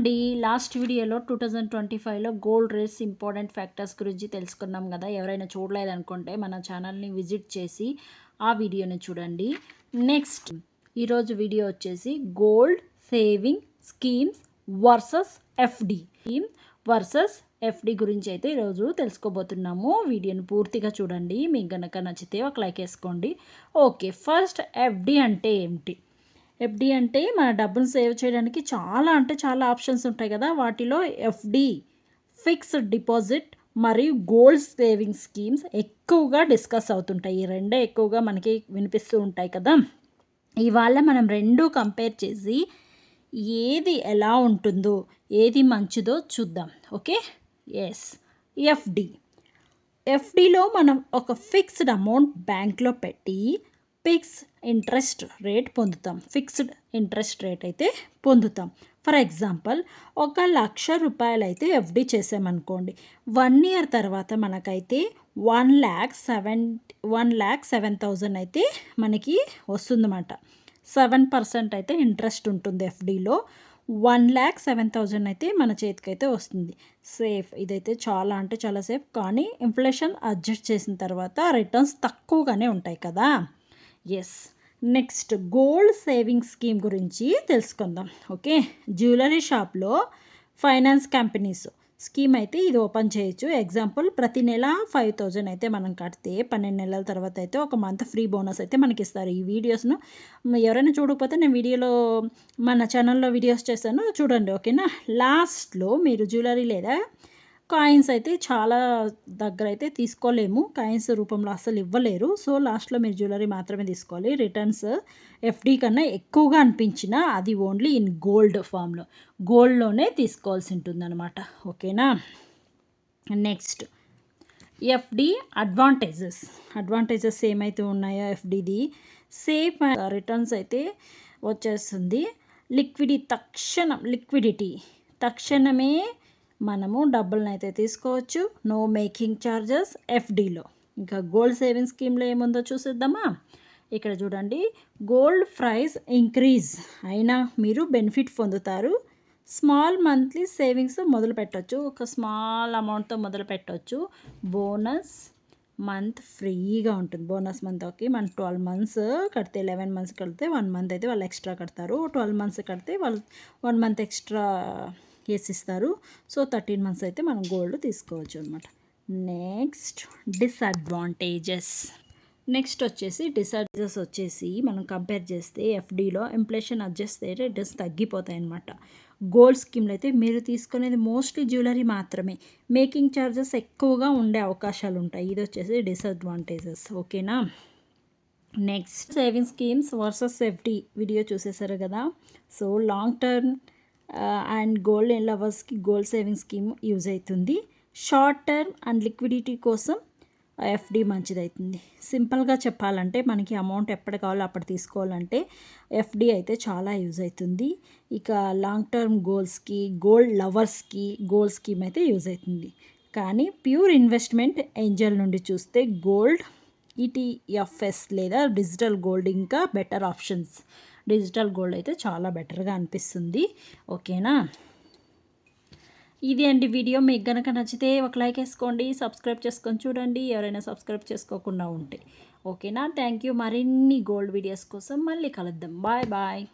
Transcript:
అండి లాస్ట్ వీడియోలో two thousand twenty ఫైవ్లో గోల్డ్ రేస్ ఇంపార్టెంట్ ఫ్యాక్టర్స్ గురించి తెలుసుకున్నాం కదా. ఎవరైనా చూడలేదనుకుంటే మన ఛానల్ని విజిట్ చేసి ఆ వీడియోని చూడండి. నెక్స్ట్ ఈరోజు వీడియో వచ్చేసి gold saving schemes versus FD scheme versus FD గురించి అయితే ఈరోజు తెలుసుకోబోతున్నాము. వీడియోని పూర్తిగా చూడండి. మీకు గనక నచ్చితే ఒక లైక్ వేసుకోండి. ఓకే ఫస్ట్ ఎఫ్డి అంటే ఏమిటి? ఎఫ్డి అంటే మన డబ్బును సేవ్ చేయడానికి చాలా అంటే చాలా ఆప్షన్స్ ఉంటాయి కదా. వాటిలో ఎఫ్డి ఫిక్స్డ్ డిపాజిట్ మరియు గోల్డ్ సేవింగ్ స్కీమ్స్ ఎక్కువగా డిస్కస్ అవుతుంటాయి. ఈ రెండే ఎక్కువగా మనకి వినిపిస్తూ ఉంటాయి కదా. ఇవాళ మనం రెండు కంపేర్ చేసి ఏది ఎలా ఉంటుందో ఏది మంచిదో చూద్దాం. ఓకే? ఎస్. ఎఫ్డి. ఎఫ్డిలో మనం ఒక ఫిక్స్డ్ అమౌంట్ బ్యాంక్లో పెట్టి ఫిక్స్ ఇంట్రెస్ట్ రేట్ పొందుతాం. ఫిక్స్డ్ ఇంట్రెస్ట్ రేట్ అయితే పొందుతాం. ఫర్ ఎగ్జాంపుల్ ఒక లక్ష రూపాయలు అయితే ఎఫ్డి చేసామనుకోండి. వన్ ఇయర్ తర్వాత మనకైతే one lakh seven one lakh seven thousand అయితే మనకి వస్తుందన్నమాట. సెవెన్ పర్సెంట్ అయితే ఇంట్రెస్ట్ ఉంటుంది ఎఫ్డీలో వన్ ల్యాక్ సెవెన్ థౌజండ్ అయితే మన చేతికైతే వస్తుంది. సేఫ్. ఇదైతే చాలా అంటే చాలా సేఫ్. కానీ ఇన్ఫ్లేషన్ అడ్జస్ట్ చేసిన తర్వాత రిటర్న్స్ తక్కువగానే ఉంటాయి కదా. Yes next gold saving scheme గురించి తెలుసుకుందాం. ఓకే జ్యువెలరీ షాప్లో ఫైనాన్స్ కంపెనీస్ స్కీమ్ అయితే ఇది ఓపెన్ చేయొచ్చు. ఎగ్జాంపుల్ ప్రతి నెల ఫైవ్ థౌజండ్ అయితే మనం కడితే పన్నెండు నెలల తర్వాత అయితే ఒక మంత్ ఫ్రీ బోనస్ అయితే మనకి ఇస్తారు ఈ వీడియోస్ను ఎవరైనా చూడకపోతే నేను వీడియోలో మన ఛానల్లో వీడియోస్ చేస్తాను చూడండి ఓకేనా లాస్ట్లో మీరు జ్యువెలరీ లేదా కాయిన్స్ అయితే చాలా దగ్గర అయితే తీసుకోలేము. కాయిన్స్ రూపంలో అసలు ఇవ్వలేరు. సో లాస్ట్లో మీరు జ్యువెలరీ మాత్రమే తీసుకోవాలి. రిటర్న్స్ ఎఫ్డి కన్నా ఎక్కువగా అనిపించిన అది ఓన్లీ ఇన్ గోల్డ్ ఫామ్లో. గోల్డ్లోనే తీసుకోవాల్సి ఉంటుందన్నమాట. ఓకేనా? నెక్స్ట్. FD advantages. అడ్వాంటేజెస్ ఏమైతే ఉన్నాయో ఎఫ్డిది? సేఫ్ రిటర్న్స్ అయితే వచ్చేస్తుంది. లిక్విడి తక్షణం లిక్విడిటీ. తక్షణమే మనము డబ్బులను అయితే తీసుకోవచ్చు నో మేకింగ్ ఛార్జెస్ ఎఫ్డీలో ఇంకా గోల్డ్ సేవింగ్ స్కీమ్లో ఏముందో చూసేద్దామా? ఇక్కడ చూడండి. గోల్డ్ ప్రైస్ ఇంక్రీజ్ అయినా మీరు బెనిఫిట్ పొందుతారు. స్మాల్ మంత్లీ సేవింగ్స్ మొదలు పెట్టవచ్చు ఒక స్మాల్ అమౌంట్తో మొదలు పెట్టవచ్చు బోనస్ మంత్ ఫ్రీగా ఉంటుంది. Bonus month okay. మన ట్వెల్వ్ మంత్స్ కడితే లెవెన్ మంత్స్ కడితే వన్ మంత్ అయితే వాళ్ళు ఎక్స్ట్రా కడతారు. ట్వెల్వ్ మంత్స్ కడితే వాళ్ళు వన్ మంత్ ఎక్స్ట్రా వేసిస్తారు సో థర్టీన్ మంత్స్ అయితే మనం గోల్డ్ తీసుకోవచ్చు అనమాట నెక్స్ట్ డిసడ్వాంటేజెస్. నెక్స్ట్ వచ్చేసి డిసడ్వాంటేజెస్ వచ్చేసి మనం కంపేర్ చేస్తే ఎఫ్డీలో ఇన్ఫ్లేషన్ అడ్జస్ట్ అయితే రిటర్న్స్ తగ్గిపోతాయి అనమాట గోల్డ్ స్కీమ్లో అయితే మీరు తీసుకునేది మోస్ట్లీ జ్యువెలరీ మాత్రమే. మేకింగ్ ఛార్జెస్ ఎక్కువగా ఉండే అవకాశాలు ఉంటాయి. ఇది వచ్చేసి డిసడ్వాంటేజెస్. ఓకేనా? Next saving schemes versus safety video చూసేసారు కదా? So long term and gold లవర్స్కి gold saving scheme use అవుతుంది షార్ట్ టర్మ్ అండ్ లిక్విడిటీ కోసం ఎఫ్డి మంచిదవుతుంది సింపుల్గా చెప్పాలంటే మనకి అమౌంట్ ఎప్పుడు కావాలో అప్పుడు తీసుకోవాలంటే ఎఫ్డి అయితే చాలా యూజ్ అవుతుంది ఇక లాంగ్ టర్మ్ గోల్స్కి గోల్డ్ లవర్స్కి గోల్డ్ స్కీమ్ అయితే యూజ్ అవుతుంది కానీ ప్యూర్ ఇన్వెస్ట్మెంట్ ఏంజల్ నుండి చూస్తే గోల్డ్ ఈటీఎఫ్ఎస్ లేదా డిజిటల్ గోల్డ్ ఇంకా బెటర్ ఆప్షన్స్ డిజిటల్ గోల్డ్ అయితే చాలా బెటర్గా అనిపిస్తుంది. ఓకేనా? ఇది అండి వీడియో. మీకు కనుక నచ్చితే ఒక లైక్ వేసుకోండి సబ్స్క్రైబ్ చేసుకొని చూడండి. ఎవరైనా సబ్స్క్రైబ్ చేసుకోకుండా ఉంటే. ఓకేనా? థ్యాంక్ యూ మరిన్ని గోల్డ్ వీడియోస్ కోసం మళ్ళీ కలుద్దాం. Bye bye.